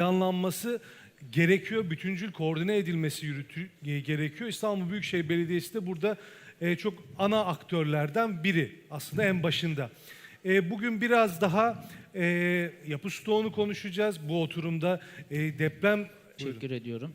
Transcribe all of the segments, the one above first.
planlanması gerekiyor. Bütüncül koordine edilmesi yürütü, e, gerekiyor. İstanbul Büyükşehir Belediyesi de burada e, çok ana aktörlerden biri aslında en başında. E, bugün biraz daha e, yapı stoğunu konuşacağız. Bu oturumda e, deprem... Buyurun. Teşekkür ediyorum.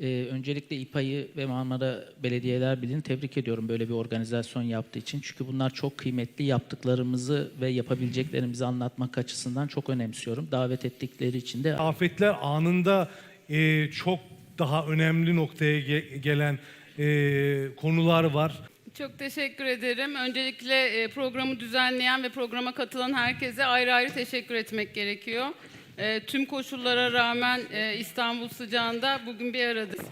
Ee, öncelikle İPA'yı ve Marmara Belediyeler Birliği'ni tebrik ediyorum böyle bir organizasyon yaptığı için. Çünkü bunlar çok kıymetli yaptıklarımızı ve yapabileceklerimizi anlatmak açısından çok önemsiyorum. Davet ettikleri için de afetler anında e, çok daha önemli noktaya ge- gelen e, konular var. Çok teşekkür ederim. Öncelikle e, programı düzenleyen ve programa katılan herkese ayrı ayrı teşekkür etmek gerekiyor. E, Tüm koşullara rağmen e, İstanbul sıcağında bugün bir aradayız.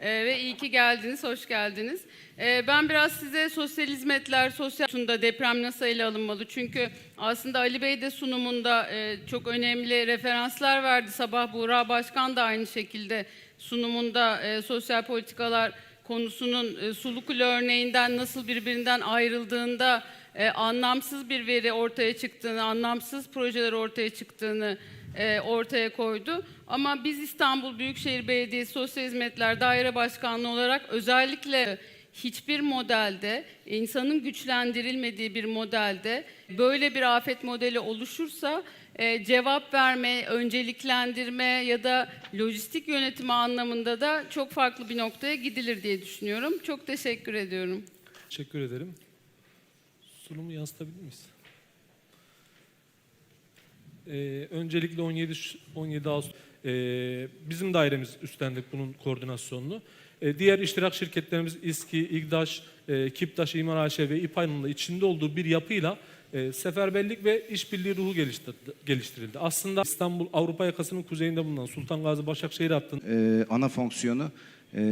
E, Ve iyi ki geldiniz, hoş geldiniz. E, Ben biraz size sosyal hizmetler, sosyal sunumda deprem nasıl ele alınmalı? Çünkü aslında Ali Bey de sunumunda e, çok önemli referanslar verdi. Sabah Buğra Başkan da aynı şekilde sunumunda e, sosyal politikalar konusunun e, Sulukule örneğinden nasıl birbirinden ayrıldığında e, anlamsız bir veri ortaya çıktığını, anlamsız projeler ortaya çıktığını e, ortaya koydu. Ama biz İstanbul Büyükşehir Belediyesi Sosyal Hizmetler Daire Başkanlığı olarak özellikle hiçbir modelde, insanın güçlendirilmediği bir modelde böyle bir afet modeli oluşursa e, cevap verme, önceliklendirme ya da lojistik yönetimi anlamında da çok farklı bir noktaya gidilir diye düşünüyorum. Çok teşekkür ediyorum. Teşekkür ederim. Sunumu yansıtabilir miyiz? Ee, öncelikle 17 Ş- 17 Ağustos ee, bizim dairemiz üstlendik bunun koordinasyonunu. Ee, diğer iştirak şirketlerimiz İSKİ, İGDAŞ, e, KİPTAŞ, İmar AŞ ve İPA'nın da içinde olduğu bir yapıyla e, seferberlik ve işbirliği ruhu geliştirildi. Aslında İstanbul Avrupa yakasının kuzeyinde bulunan Sultan Gazi Başakşehir hattının e, ana fonksiyonu e,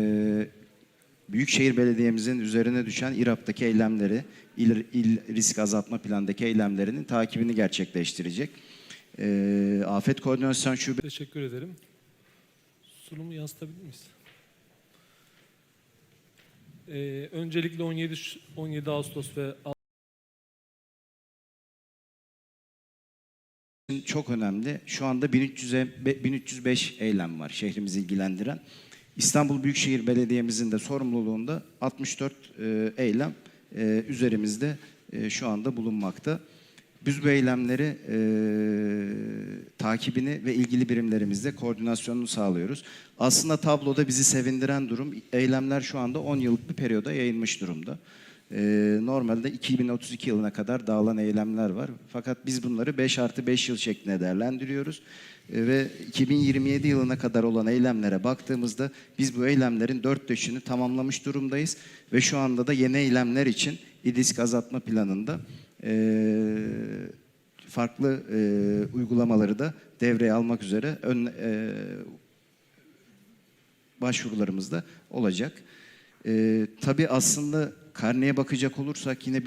Büyükşehir Belediye'mizin üzerine düşen İRAP'taki eylemleri, il, il risk azaltma planındaki eylemlerinin takibini gerçekleştirecek. E, Afet Koordinasyon Şube Teşekkür ederim. Sunumu yansıtabilir miyiz? Ee, öncelikle 17 Ş- 17 Ağustos ve çok önemli. Şu anda 1300'e be- 1305 eylem var şehrimizi ilgilendiren. İstanbul Büyükşehir Belediye'mizin de sorumluluğunda 64 e, eylem e, üzerimizde e, şu anda bulunmakta. Biz bu eylemleri e, takibini ve ilgili birimlerimizle koordinasyonunu sağlıyoruz. Aslında tabloda bizi sevindiren durum eylemler şu anda 10 yıllık bir periyoda yayılmış durumda. E, normalde 2032 yılına kadar dağılan eylemler var. Fakat biz bunları 5 artı 5 yıl şeklinde değerlendiriyoruz. E, ve 2027 yılına kadar olan eylemlere baktığımızda biz bu eylemlerin dört döşünü tamamlamış durumdayız. Ve şu anda da yeni eylemler için İDİSK azaltma planında farklı e, uygulamaları da devreye almak üzere ön, e, başvurularımız da olacak. E, tabii aslında karneye bakacak olursak yine